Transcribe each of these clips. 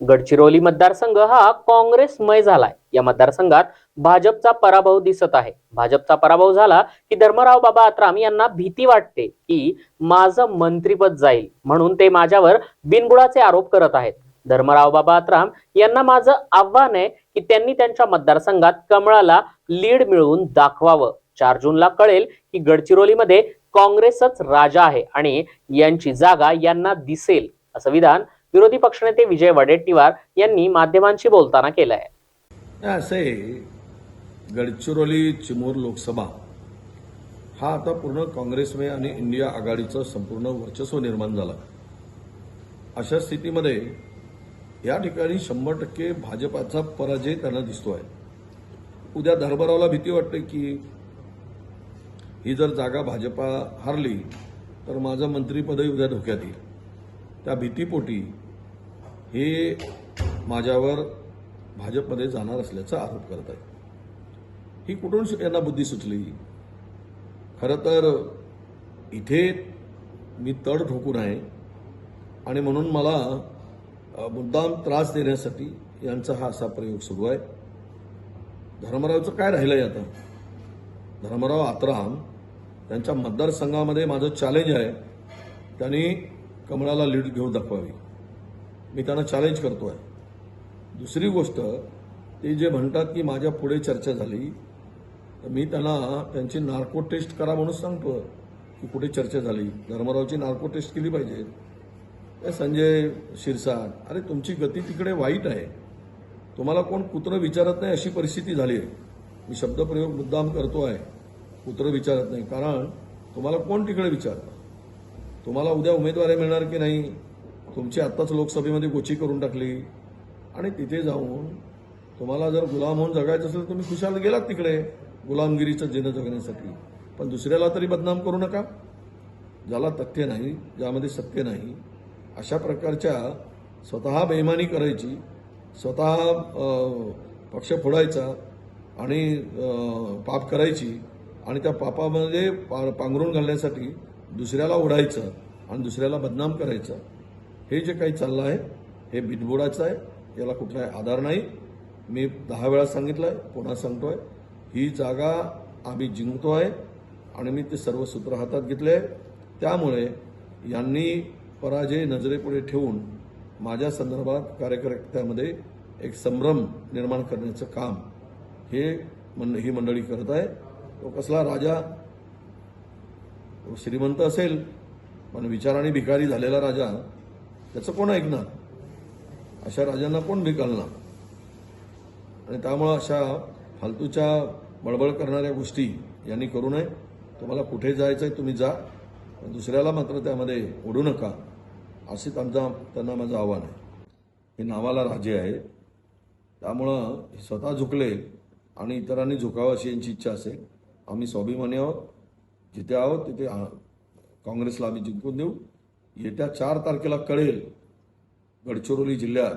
गडचिरोली मतदारसंघ हा काँग्रेसमय झालाय. या मतदारसंघात भाजपचा पराभव दिसत आहे. भाजपचा पराभव झाला की धर्मराव बाबा आत्राम यांना भीती वाटते की माझं मंत्रीपद जाईल म्हणून ते माझ्यावर बिनबुडाचे आरोप करत आहेत. धर्मराव बाबा आत्राम यांना माझं आव्हान आहे की त्यांनी त्यांच्या मतदारसंघात कमळाला लीड मिळवून दाखवावं. चार जूनला कळेल की गडचिरोलीमध्ये काँग्रेसच राजा आहे आणि यांची जागा यांना दिसेल असं विधान विरोधी पक्षनेते विजय वडेट्टीवार यांनी माध्यमांशी बोलताना केलं आहे असं आहे गडचिरोली चिमूर लोकसभा हा आता पूर्ण काँग्रेसमय आणि इंडिया आघाडीचं संपूर्ण वर्चस्व निर्माण झालं. अशा स्थितीमध्ये या ठिकाणी शंभर टक्के भाजपाचा पराजय त्यांना दिसतोय. उद्या धर्मरावला भीती वाटते की ही जर जागा भाजपा हारली तर माझं मंत्रीपदही उद्या धोक्यात येईल. त्या भीतीपोटी हे माझ्यावर भाजपमध्ये जाणार असल्याचा आरोप करत आहेत ही कुठून यांना बुद्धी सुचली? खरं तर इथे मी तड ठोकून आहे आणि म्हणून मला मुद्दाम त्रास देण्यासाठी यांचा हा असा प्रयोग सुरू आहे. धर्मरावचं काय राहिलंय आता? धर्मराव आत्राम त्यांच्या मतदारसंघामध्ये माझं चॅलेंज आहे. त्यांनी कमळाला लीड घेऊन दाखवावी. मी त्यांना चॅलेंज करतो आहे दुसरी गोष्ट ते जे म्हणतात की माझ्या पुढे चर्चा झाली तर मी त्यांना त्यांची नार्को टेस्ट करा म्हणून सांगतो की कुठे चर्चा झाली. धर्मरावची नार्को टेस्ट केली पाहिजे. संजय शिरसाट अरे तुमची गती तिकडे वाईट आहे. तुम्हाला कोण कुत्रं विचारत नाही अशी परिस्थिती झाली आहे. मी शब्दप्रयोग मुद्दाम करतो आहे. कुत्रं विचारत नाही. कारण तुम्हाला कोण तिकडे विचारतं? तुम्हाला उद्या उमेदवारी मिळणार की नाही? तुमची आत्ताच लोकसभेमध्ये गोची करून टाकली. आणि तिथे जाऊन तुम्हाला जर गुलाम होऊन जगायचं असेल तर तुम्ही खुशाल गेलात तिकडे गुलामगिरीचं जिनं जगण्यासाठी. पण दुसऱ्याला तरी बदनाम करू नका. ज्याला तथ्य नाही ज्यामध्ये सत्य नाही अशा प्रकारच्या स्वतः बेमानी करायची स्वतः पक्ष फोडायचा आणि पाप करायची आणि त्या पापामध्ये पा पांघरून घालण्यासाठी दुसऱ्याला ओढायचं आणि दुसऱ्याला बदनाम करायचं. हे जे काही चाललं आहे हे बिनबुडाचं आहे याला कुठलाही आधार नाही. मी दहा वेळा सांगितलं आहे पुन्हा सांगतोय ही जागा आम्ही जिंकतो आहे आणि मी ते सर्व सूत्र हातात घेतले आहे. त्यामुळे यांनी पराजय नजरेपुढे ठेवून माझ्या संदर्भात कार्यकर्त्यामध्ये एक संभ्रम निर्माण करण्याचं काम हे मंड ही मंडळी करत आहे. तो कसला राजा श्रीमंत असेल पण विचाराने भिकारी झालेला राजा त्याचं कोण ऐकणार? अशा राजांना कोण भिकालणार? आणि त्यामुळं अशा फालतूच्या बळबळ करणाऱ्या गोष्टी यांनी करू नये. तुम्हाला कुठे जायचं आहे तुम्ही जा. पण दुसऱ्याला मात्र त्यामध्ये ओढू नका. असे त्यांचा त्यांना माझं आव्हान आहे. हे नावाला राजे आहे त्यामुळं हे स्वतः झुकले आणि इतरांनी झुकावं अशी यांची इच्छा असेल. आम्ही स्वाभिमानी आहोत. जिथे आहोत तिथे काँग्रेसला आम्ही जिंकून देऊ. येत्या चार तारखेला कळेल गडचिरोली जिल्ह्यात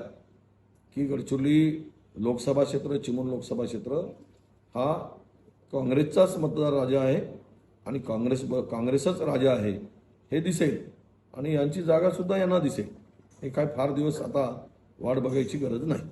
की गडचिरोली लोकसभा क्षेत्र चिमूर लोकसभा क्षेत्र हा काँग्रेसचाच मतदार राजा आहे आणि काँग्रेस काँग्रेसच राजा आहे हे दिसेल. आणि यांची जागासुद्धा यांना दिसेल. हे काय फार दिवस आता वाट बघायची गरज नाही.